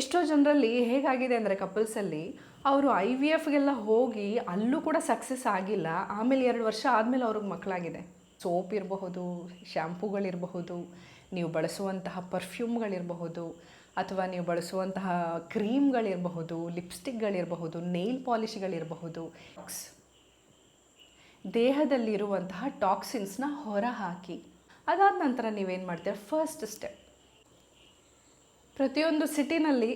ಎಷ್ಟೋ ಜನರಲ್ಲಿ ಹೇಗಾಗಿದೆ ಅಂದರೆ ಕಪಲ್ಸಲ್ಲಿ ಅವರು ಐ ವಿ ಎಫ್ಗೆಲ್ಲ ಹೋಗಿ ಅಲ್ಲೂ ಕೂಡ ಸಕ್ಸಸ್ ಆಗಿಲ್ಲ. ಆಮೇಲೆ ಎರಡು ವರ್ಷ ಆದಮೇಲೆ ಅವ್ರಿಗೆ ಮಕ್ಕಳಾಗಿದೆ. ಸೋಪ್ ಇರಬಹುದು ಶ್ಯಾಂಪೂಗಳಿರಬಹುದು ನೀವು ಬಳಸುವಂತಹ ಪರ್ಫ್ಯೂಮ್ಗಳಿರಬಹುದು ಅಥವಾ ನೀವು ಬಳಸುವಂತಹ ಕ್ರೀಮ್ಗಳಿರಬಹುದು ಲಿಪ್ಸ್ಟಿಕ್ಗಳಿರಬಹುದು ನೇಲ್ ಪಾಲಿಶ್ಗಳಿರಬಹುದು ದೇಹದಲ್ಲಿರುವಂತಹ ಟಾಕ್ಸಿನ್ಸ್ನ ಹೊರಹಾಕಿ. ಅದಾದ ನಂತರ ನೀವೇನು ಮಾಡ್ತೀರ? ಫಸ್ಟ್ ಸ್ಟೆಪ್ ಪ್ರತಿಯೊಂದು ಸಿಟಿನಲ್ಲಿ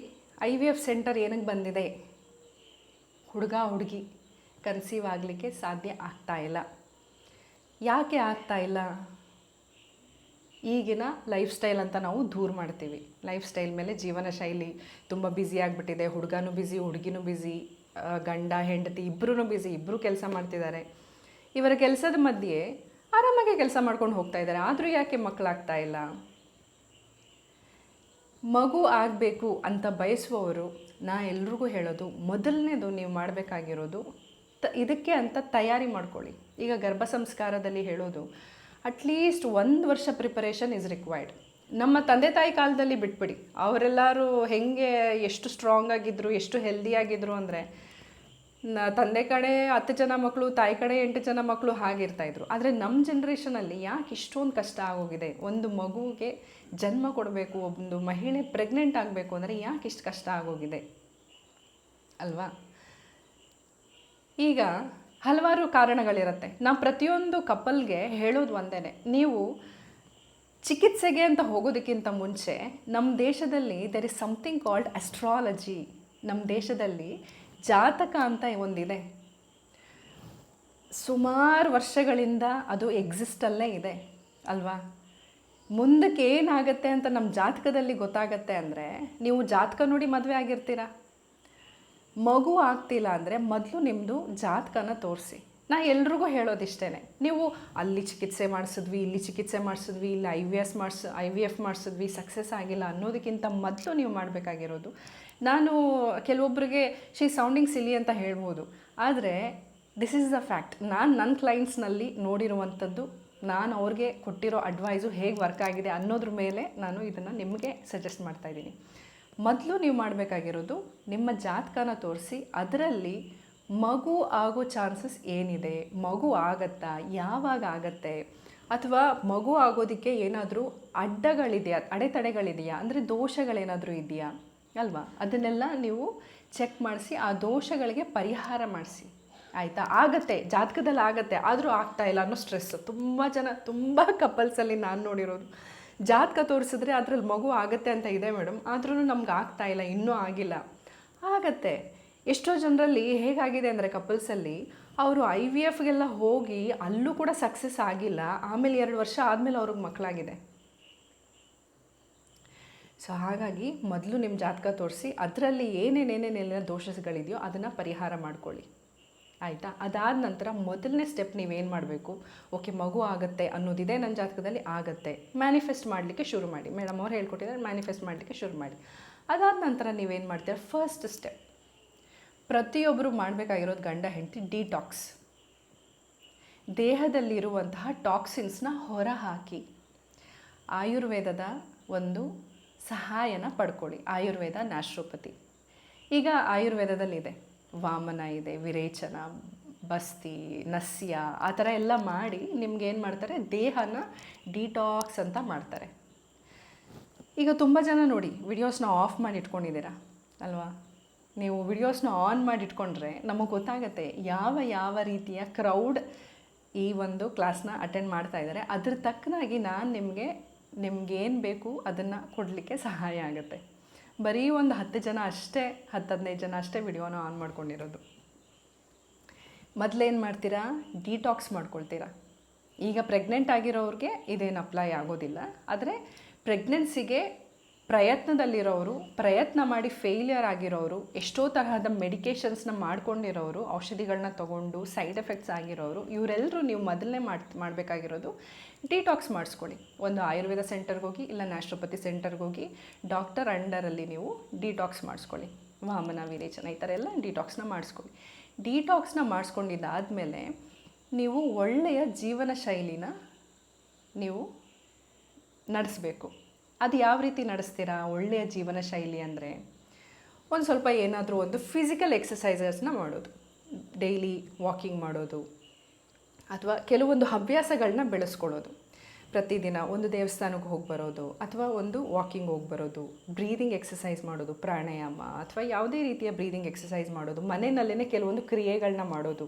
ಐ ವಿ ಎಫ್ ಸೆಂಟರ್ ಏನಕ್ಕೆ ಬಂದಿದೆ? ಹುಡುಗ, ಹುಡುಗಿ ಕನ್ಸೀವ್ ಆಗಲಿಕ್ಕೆ ಸಾಧ್ಯ ಆಗ್ತಾ ಇಲ್ಲ. ಯಾಕೆ ಆಗ್ತಾ ಇಲ್ಲ? ಈಗಿನ ಲೈಫ್ ಸ್ಟೈಲ್ ಅಂತ ನಾವು ದೂರ ಮಾಡ್ತೀವಿ. ಲೈಫ್ ಸ್ಟೈಲ್ ಮೇಲೆ ಜೀವನ ಶೈಲಿ ತುಂಬ ಬ್ಯುಸಿ ಆಗಿಬಿಟ್ಟಿದೆ. ಹುಡುಗನೂ ಬ್ಯುಸಿ ಹುಡುಗಿನೂ ಬ್ಯುಸಿ ಗಂಡ, ಹೆಂಡತಿ ಇಬ್ಬರೂ ಬ್ಯುಸಿ ಇಬ್ಬರೂ ಕೆಲಸ ಮಾಡ್ತಿದ್ದಾರೆ. ಇವರ ಕೆಲಸದ ಮಧ್ಯೆ ಆರಾಮಾಗಿ ಕೆಲಸ ಮಾಡ್ಕೊಂಡು ಹೋಗ್ತಾ ಇದ್ದಾರೆ. ಆದರೂ ಯಾಕೆ ಮಕ್ಕಳಾಗ್ತಾ ಇಲ್ಲ? ಮಗು ಆಗಬೇಕು ಅಂತ ಬಯಸುವವರು, ನಾ ಎಲ್ರಿಗೂ ಹೇಳೋದು, ಮೊದಲನೇದು ನೀವು ಮಾಡಬೇಕಾಗಿರೋದು ತ, ಇದಕ್ಕೆ ಅಂತ ತಯಾರಿ ಮಾಡ್ಕೊಳ್ಳಿ. ಈಗ ಗರ್ಭ ಸಂಸ್ಕಾರದಲ್ಲಿ ಹೇಳೋದು ಅಟ್ಲೀಸ್ಟ್ ಒಂದು ವರ್ಷ ಪ್ರಿಪರೇಷನ್ ಇಸ್ ರಿಕ್ವೈರ್ಡ್ ನಮ್ಮ ತಂದೆ ತಾಯಿ ಕಾಲದಲ್ಲಿ ಬಿಟ್ಬಿಡಿ. ಅವರೆಲ್ಲರೂ ಹೆಂಗೆ ಎಷ್ಟು ಸ್ಟ್ರಾಂಗ್ ಆಗಿದ್ದರು ಎಷ್ಟು ಹೆಲ್ದಿಯಾಗಿದ್ದರು ಅಂದರೆ ತಂದೆ ಕಡೆ ಹತ್ತು ಜನ ಮಕ್ಕಳು ತಾಯಿ ಕಡೆ ಎಂಟು ಜನ ಮಕ್ಕಳು ಹಾಗಿರ್ತಾಯಿದ್ರು ಆದರೆ ನಮ್ಮ ಜನ್ರೇಷನಲ್ಲಿ ಯಾಕೆ ಇಷ್ಟೊಂದು ಕಷ್ಟ ಆಗೋಗಿದೆ? ಒಂದು ಮಗುವಿಗೆ ಜನ್ಮ ಕೊಡಬೇಕು, ಒಂದು ಮಹಿಳೆ ಪ್ರೆಗ್ನೆಂಟ್ ಆಗಬೇಕು ಅಂದರೆ ಯಾಕೆ ಇಷ್ಟು ಕಷ್ಟ ಆಗೋಗಿದೆ? ಅಲ್ವಾ? ಈಗ ಹಲವಾರು ಕಾರಣಗಳಿರುತ್ತೆ. ನಾವು ಪ್ರತಿಯೊಂದು ಕಪಲ್ಗೆ ಹೇಳೋದು ಒಂದೇ ನೀವು ಚಿಕಿತ್ಸೆಗೆ ಅಂತ ಹೋಗೋದಕ್ಕಿಂತ ಮುಂಚೆ ನಮ್ಮ ದೇಶದಲ್ಲಿ there is something called astrology ನಮ್ಮ ದೇಶದಲ್ಲಿ ಜಾತಕ ಅಂತ ಒಂದಿದೆ. ಸುಮಾರು ವರ್ಷಗಳಿಂದ ಅದು ಎಕ್ಸಿಸ್ಟಲ್ಲೇ ಇದೆ, ಅಲ್ವಾ? ಮುಂದಕ್ಕೆ ಏನಾಗತ್ತೆ ಅಂತ ನಮ್ಮ ಜಾತಕದಲ್ಲಿ ಗೊತ್ತಾಗತ್ತೆ ಅಂದರೆ, ನೀವು ಜಾತಕ ನೋಡಿ ಮದುವೆ ಆಗಿರ್ತೀರ? ಮಗು ಆಗ್ತಿಲ್ಲ ಅಂದರೆ ಮೊದಲು ನಿಮ್ಮದು ಜಾತಕನ ತೋರಿಸಿ. ನಾ ಎಲ್ರಿಗೂ ಹೇಳೋದಿಷ್ಟೇ ನೀವು ಅಲ್ಲಿ ಚಿಕಿತ್ಸೆ ಮಾಡಿಸಿದ್ವಿ, ಇಲ್ಲಿ ಚಿಕಿತ್ಸೆ ಮಾಡಿಸಿದ್ವಿ, ಇಲ್ಲಿ ಐ ವಿ ಎಸ್ ಮಾಡಿಸ್ ಐ ವಿ ಎಫ್ ಮಾಡಿಸಿದ್ವಿ ಸಕ್ಸಸ್ ಆಗಿಲ್ಲ ಅನ್ನೋದಕ್ಕಿಂತ ಮೊದಲು ನೀವು ಮಾಡಬೇಕಾಗಿರೋದು. ನಾನು ಕೆಲವೊಬ್ಬರಿಗೆ ಶಿ ಸೌಂಡಿಂಗ್ ಸಿಲಿ ಅಂತ ಹೇಳ್ಬೋದು. ಆದರೆ ದಿಸ್ ಈಸ್ ದ ಫ್ಯಾಕ್ಟ್ ನಾನು ನನ್ನ ಕ್ಲೈಂಟ್ಸ್ನಲ್ಲಿ ನೋಡಿರುವಂಥದ್ದು, ನಾನು ಅವ್ರಿಗೆ ಕೊಟ್ಟಿರೋ ಅಡ್ವೈಸು ಹೇಗೆ ವರ್ಕ್ ಆಗಿದೆ ಅನ್ನೋದ್ರ ಮೇಲೆ ನಾನು ಇದನ್ನು ನಿಮಗೆ ಸಜೆಸ್ಟ್ ಮಾಡ್ತಾ ಇದ್ದೀನಿ. ಮೊದಲು ನೀವು ಮಾಡಬೇಕಾಗಿರೋದು, ನಿಮ್ಮ ಜಾತಕನ ತೋರಿಸಿ, ಅದರಲ್ಲಿ ಮಗು ಆಗೋ ಚಾನ್ಸಸ್ ಏನಿದೆ? ಮಗು ಆಗತ್ತಾ? ಯಾವಾಗ ಆಗತ್ತೆ? ಅಥವಾ ಮಗು ಆಗೋದಕ್ಕೆ ಏನಾದರೂ ಅಡ್ಡಗಳಿದೆಯಾ? ಅಡೆತಡೆಗಳಿದೆಯಾ? ಅಂದರೆ ದೋಷಗಳೇನಾದರೂ ಇದೆಯಾ? ಅಲ್ವಾ? ಅದನ್ನೆಲ್ಲ ನೀವು ಚೆಕ್ ಮಾಡಿಸಿ, ಆ ದೋಷಗಳಿಗೆ ಪರಿಹಾರ ಮಾಡಿಸಿ. ಆಯಿತಾ? ಆಗತ್ತೆ. ಜಾತಕದಲ್ಲಿ ಆಗತ್ತೆ. ಆದರೂ ಆಗ್ತಾ ಇಲ್ಲ ಅನ್ನೋ ಸ್ಟ್ರೆಸ್ಸು ತುಂಬ ಜನ, ತುಂಬ ಕಪಲ್ಸಲ್ಲಿ ನಾನು ನೋಡಿರೋದು. ಜಾತಕ ತೋರಿಸಿದ್ರೆ ಅದರಲ್ಲಿ ಮಗು ಆಗತ್ತೆ ಅಂತ ಇದೆ ಮೇಡಮ್. ಆದ್ರೂ ನಮ್ಗೆ ಆಗ್ತಾ ಇಲ್ಲ, ಇನ್ನೂ ಆಗಿಲ್ಲ. ಆಗತ್ತೆ. ಎಷ್ಟೋ ಜನರಲ್ಲಿ ಹೇಗಾಗಿದೆ ಅಂದರೆ ಕಪಲ್ಸಲ್ಲಿ ಅವರು ಐ ವಿ ಎಫ್ಗೆಲ್ಲ ಹೋಗಿ ಅಲ್ಲೂ ಕೂಡ ಸಕ್ಸಸ್ ಆಗಿಲ್ಲ, ಆಮೇಲೆ ಎರಡು ವರ್ಷ ಆದಮೇಲೆ ಅವ್ರಿಗೆ ಮಕ್ಕಳಾಗಿದೆ ಸೊ ಹಾಗಾಗಿ ಮೊದಲು ನಿಮ್ಮ ಜಾತಕ ತೋರಿಸಿ, ಅದರಲ್ಲಿ ಏನೇನೇನೇನೆಲ್ಲ ದೋಷಗಳಿದೆಯೋ ಅದನ್ನು ಪರಿಹಾರ ಮಾಡ್ಕೊಳ್ಳಿ. ಆಯಿತಾ? ಅದಾದ ನಂತರ ಮೊದಲನೇ ಸ್ಟೆಪ್ ನೀವೇನು ಮಾಡಬೇಕು? ಓಕೆ, ಮಗು ಆಗುತ್ತೆ ಅನ್ನೋದಿದೆ ನನ್ನ ಜಾತಕದಲ್ಲಿ, ಆಗುತ್ತೆ. ಮ್ಯಾನಿಫೆಸ್ಟ್ ಮಾಡಲಿಕ್ಕೆ ಶುರು ಮಾಡಿ. ಮೇಡಮ್ ಅವ್ರು ಹೇಳ್ಕೊಟ್ಟಿದ್ದಾರೆ ಮ್ಯಾನಿಫೆಸ್ಟ್ ಮಾಡಲಿಕ್ಕೆ ಶುರು ಮಾಡಿ. ಅದಾದ ನಂತರ ನೀವೇನು ಮಾಡ್ತೀರ? ಫಸ್ಟ್ ಸ್ಟೆಪ್ ಪ್ರತಿಯೊಬ್ಬರು ಮಾಡಬೇಕಾಗಿರೋದು ಗಂಡ ಹೆಂಡತಿ ಡಿಟಾಕ್ಸ್. ದೇಹದಲ್ಲಿರುವಂತಹ ಟಾಕ್ಸಿನ್ಸ್ನ ಹೊರಹಾಕಿ. ಆಯುರ್ವೇದದ ಒಂದು ಸಹಾಯನ ಪಡ್ಕೊಳ್ಳಿ. ಆಯುರ್ವೇದ ನ್ಯಾಶ್ರೋಪತಿ ಈಗ ಆಯುರ್ವೇದದಲ್ಲಿದೆ. ವಾಮನ ಇದೆ, ವಿರೇಚನ, ಬಸ್ತಿ, ನಸ್ಯ, ಆ ಥರ ಎಲ್ಲ ಮಾಡಿ ನಿಮ್ಗೆ ಏನು ಮಾಡ್ತಾರೆ? ದೇಹನ ಡಿಟಾಕ್ಸ್ ಅಂತ ಮಾಡ್ತಾರೆ. ಈಗ ತುಂಬ ಜನ ನೋಡಿ, ವಿಡಿಯೋಸ್ನ ಆಫ್ ಮಾಡಿ ಇಟ್ಕೊಂಡಿದ್ದೀರಾ? ಅಲ್ವಾ? ನೀವು ವಿಡಿಯೋಸ್ನ ಆನ್ ಮಾಡಿ ಇಟ್ಕೊಂಡ್ರೆ ನಮಗೆ ಗೊತ್ತಾಗುತ್ತೆ ಯಾವ ಯಾವ ರೀತಿಯ ಕ್ರೌಡ್ ಈ ಒಂದು ಕ್ಲಾಸ್ನ ಅಟೆಂಡ್ ಮಾಡ್ತಾ ಇದ್ದಾರೆ ಅದ್ರ ತಕ್ಕನಾಗಿ ನಾನು ನಿಮಗೆ, ನಿಮ್ಗೇನು ಬೇಕು ಅದನ್ನು ಕೊಡಲಿಕ್ಕೆ ಸಹಾಯ ಆಗುತ್ತೆ. ಬರೀ ಒಂದು ಹತ್ತು ಜನ ಅಷ್ಟೇ, ಹತ್ತು ಹದಿನೈದು ಜನ ಅಷ್ಟೇ ವಿಡಿಯೋನ ಆನ್ ಮಾಡ್ಕೊಂಡಿರೋದು. ಮೊದಲೇನು ಮಾಡ್ತೀರಾ? ಡಿಟಾಕ್ಸ್ ಮಾಡ್ಕೊಳ್ತೀರಾ. ಈಗ ಪ್ರೆಗ್ನೆಂಟ್ ಆಗಿರೋರಿಗೆ ಇದೇನು ಅಪ್ಲೈ ಆಗೋದಿಲ್ಲ. ಆದರೆ ಪ್ರೆಗ್ನೆನ್ಸಿಗೆ ಪ್ರಯತ್ನದಲ್ಲಿರೋರು, ಪ್ರಯತ್ನ ಮಾಡಿ ಫೇಲಿಯರ್ ಆಗಿರೋರು, ಎಷ್ಟೋ ತರಹದ ಮೆಡಿಕೇಷನ್ಸ್ನ ಮಾಡ್ಕೊಂಡಿರೋರು ಔಷಧಿಗಳನ್ನ ತೊಗೊಂಡು ಸೈಡ್ ಎಫೆಕ್ಟ್ಸ್ ಆಗಿರೋರು ಇವರೆಲ್ಲರೂ ನೀವು ಮೊದಲನೇ ಮಾಡಿ ಮಾಡಬೇಕಾಗಿರೋದು ಡಿಟಾಕ್ಸ್ ಮಾಡಿಸ್ಕೊಳ್ಳಿ. ಒಂದು ಆಯುರ್ವೇದ ಸೆಂಟರ್ಗೆ ಹೋಗಿ, ಇಲ್ಲ ನ್ಯಾಚುರೋಪತಿ ಸೆಂಟರ್ಗೆ ಹೋಗಿ ಡಾಕ್ಟರ್ ಅಂಡರಲ್ಲಿ ನೀವು ಡಿಟಾಕ್ಸ್ ಮಾಡಿಸ್ಕೊಳ್ಳಿ. ವಾಮನ, ವಿರೇಚನ, ಈ ಥರ ಎಲ್ಲ ಡಿಟಾಕ್ಸ್ನ ಮಾಡಿಸ್ಕೊಳ್ಳಿ. ಡಿಟಾಕ್ಸ್ನ ಮಾಡಿಸ್ಕೊಂಡಿದ್ದಾದಮೇಲೆ ನೀವು ಒಳ್ಳೆಯ ಜೀವನ ಶೈಲಿನ ನೀವು ನಡೆಸಬೇಕು. ಅದು ಯಾವ ರೀತಿ ನಡೆಸ್ತೀರಾ ಒಳ್ಳೆಯ ಜೀವನ ಶೈಲಿ ಅಂದರೆ ಒಂದು ಸ್ವಲ್ಪ ಏನಾದರೂ ಒಂದು ಫಿಸಿಕಲ್ ಎಕ್ಸಸೈಸಸ್ನ ಮಾಡೋದು. ಡೈಲಿ ವಾಕಿಂಗ್ ಮಾಡೋದು ಅಥವಾ ಕೆಲವೊಂದು ಹವ್ಯಾಸಗಳನ್ನ ಬೆಳೆಸ್ಕೊಳ್ಳೋದು. ಪ್ರತಿದಿನ ಒಂದು ದೇವಸ್ಥಾನಕ್ಕೆ ಹೋಗಿ ಬರೋದು ಅಥವಾ ಒಂದು ವಾಕಿಂಗ್ ಹೋಗಿ ಬರೋದು ಬ್ರೀದಿಂಗ್ ಎಕ್ಸಸೈಸ್ ಮಾಡೋದು, ಪ್ರಾಣಾಯಾಮ ಅಥವಾ ಯಾವುದೇ ರೀತಿಯ ಬ್ರೀದಿಂಗ್ ಎಕ್ಸಸೈಸ್ ಮಾಡೋದು, ಮನೆಯಲ್ಲೇ ಕೆಲವೊಂದು ಕ್ರಿಯೆಗಳನ್ನ ಮಾಡೋದು.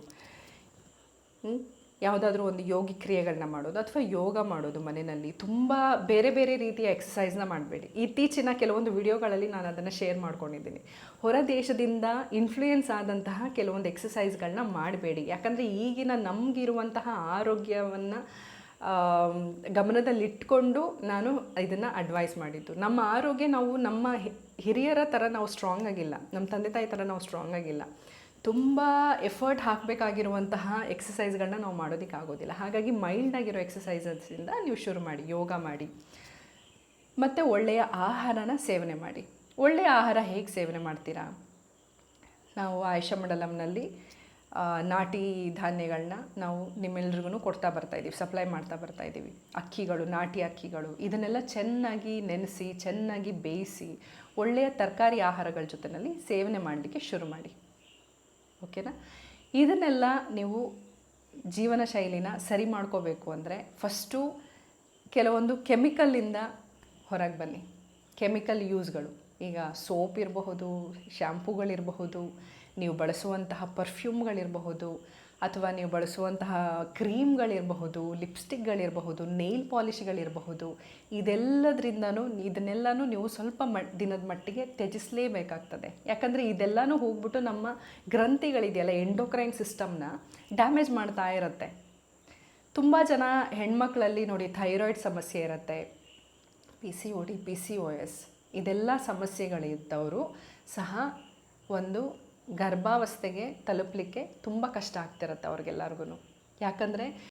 ಯಾವುದಾದ್ರೂ ಒಂದು ಯೋಗಿ ಕ್ರಿಯೆಗಳನ್ನ ಮಾಡೋದು ಅಥವಾ ಯೋಗ ಮಾಡೋದು ಮನೆಯಲ್ಲಿ ತುಂಬ ಬೇರೆ ಬೇರೆ ರೀತಿಯ ಎಕ್ಸಸೈಸ್ನ ಮಾಡಬೇಡಿ. ಇತ್ತೀಚಿನ ಕೆಲವೊಂದು ವಿಡಿಯೋಗಳಲ್ಲಿ ನಾನು ಅದನ್ನು ಶೇರ್ ಮಾಡ್ಕೊಂಡಿದ್ದೀನಿ. ಹೊರ ದೇಶದಿಂದ ಇನ್ಫ್ಲೂಯೆನ್ಸ್ ಆದಂತಹ ಕೆಲವೊಂದು ಎಕ್ಸಸೈಸ್ಗಳನ್ನ ಮಾಡಬೇಡಿ. ಯಾಕಂದರೆ ಈಗಿನ ನಮಗಿರುವಂತಹ ಆರೋಗ್ಯವನ್ನು ಗಮನದಲ್ಲಿಟ್ಕೊಂಡು ನಾನು ಇದನ್ನು ಅಡ್ವೈಸ್ ಮಾಡಿದ್ದು. ನಮ್ಮ ಆರೋಗ್ಯ ನಾವು ನಮ್ಮ ಹಿರಿಯರ ಥರ ನಾವು ಸ್ಟ್ರಾಂಗ್ ಆಗಿಲ್ಲ. ನಮ್ಮ ತಂದೆ ತಾಯಿ ಥರ ನಾವು ಸ್ಟ್ರಾಂಗ್ ಆಗಿಲ್ಲ. ತುಂಬ ಎಫರ್ಟ್ ಹಾಕಬೇಕಾಗಿರುವಂತಹ ಎಕ್ಸಸೈಸ್ಗಳನ್ನ ನಾವು ಮಾಡೋದಕ್ಕಾಗೋದಿಲ್ಲ. ಹಾಗಾಗಿ ಮೈಲ್ಡ್ ಆಗಿರೋ ಎಕ್ಸಸೈಸಸ್ಸಿಂದ ನೀವು ಶುರು ಮಾಡಿ, ಯೋಗ ಮಾಡಿ, ಮತ್ತು ಒಳ್ಳೆಯ ಆಹಾರನ ಸೇವನೆ ಮಾಡಿ. ಒಳ್ಳೆಯ ಆಹಾರ ಹೇಗೆ ಸೇವನೆ ಮಾಡ್ತೀರಾ? ನಾವು ಆಯುಷ ನಾಟಿ ಧಾನ್ಯಗಳನ್ನ ನಾವು ನಿಮ್ಮೆಲ್ರಿಗೂ ಕೊಡ್ತಾ ಬರ್ತಾ ಇದ್ದೀವಿ ಸಪ್ಲೈ ಮಾಡ್ತಾ ಬರ್ತಾಯಿದ್ದೀವಿ ಅಕ್ಕಿಗಳು, ನಾಟಿ ಅಕ್ಕಿಗಳು, ಇದನ್ನೆಲ್ಲ ಚೆನ್ನಾಗಿ ನೆನೆಸಿ, ಚೆನ್ನಾಗಿ ಬೇಯಿಸಿ, ಒಳ್ಳೆಯ ತರಕಾರಿ ಆಹಾರಗಳ ಜೊತೆಯಲ್ಲಿ ಸೇವನೆ ಮಾಡಲಿಕ್ಕೆ ಶುರು ಮಾಡಿ. ಓಕೆನಾ? ಇದನ್ನೆಲ್ಲ ನೀವು ಜೀವನ ಶೈಲಿನ ಸರಿ ಮಾಡ್ಕೋಬೇಕು ಅಂದರೆ ಫಸ್ಟು ಕೆಲವೊಂದು ಕೆಮಿಕಲ್ಲಿಂದ ಹೊರಗೆ ಬನ್ನಿ. ಕೆಮಿಕಲ್ ಯೂಸ್ಗಳು ಈಗ ಸೋಪ್ ಇರಬಹುದು ಶ್ಯಾಂಪೂಗಳಿರಬಹುದು ನೀವು ಬಳಸುವಂತಹ ಪರ್ಫ್ಯೂಮ್ಗಳಿರಬಹುದು ಅಥವಾ ನೀವು ಬಳಸುವಂತಹ ಕ್ರೀಮ್ಗಳಿರಬಹುದು, ಲಿಪ್ಸ್ಟಿಕ್ಗಳಿರಬಹುದು ನೇಲ್ ಪಾಲಿಶ್ಗಳಿರಬಹುದು, ಇದೆಲ್ಲದರಿಂದನೂ, ಇದನ್ನೆಲ್ಲನೂ ನೀವು ಸ್ವಲ್ಪ ಮ, ದಿನದ ಮಟ್ಟಿಗೆ ತ್ಯಜಿಸಲೇಬೇಕಾಗ್ತದೆ. ಯಾಕಂದರೆ ಇದೆಲ್ಲನೂ ಹೋಗ್ಬಿಟ್ಟು ನಮ್ಮ ಗ್ರಂಥಿಗಳಿದೆಯಲ್ಲ ಎಂಡೋಕ್ರೈನ್ ಸಿಸ್ಟಮ್ನ ಡ್ಯಾಮೇಜ್ ಮಾಡ್ತಾ ಇರುತ್ತೆ. ತುಂಬ ಜನ ಹೆಣ್ಮಕ್ಳಲ್ಲಿ ನೋಡಿ ಥೈರಾಯ್ಡ್ ಸಮಸ್ಯೆ ಇರುತ್ತೆ P C O D P C O S ಇದೆಲ್ಲ ಸಮಸ್ಯೆಗಳಿದ್ದವರು ಸಹ ಒಂದು ಗರ್ಭಾವಸ್ಥೆಗೆ ತಲುಪಲಿಕ್ಕೆ ತುಂಬ ಕಷ್ಟ ಆಗ್ತಿರುತ್ತೆ ಅವ್ರಿಗೆಲ್ಲರಿಗೂ ಯಾಕಂದರೆ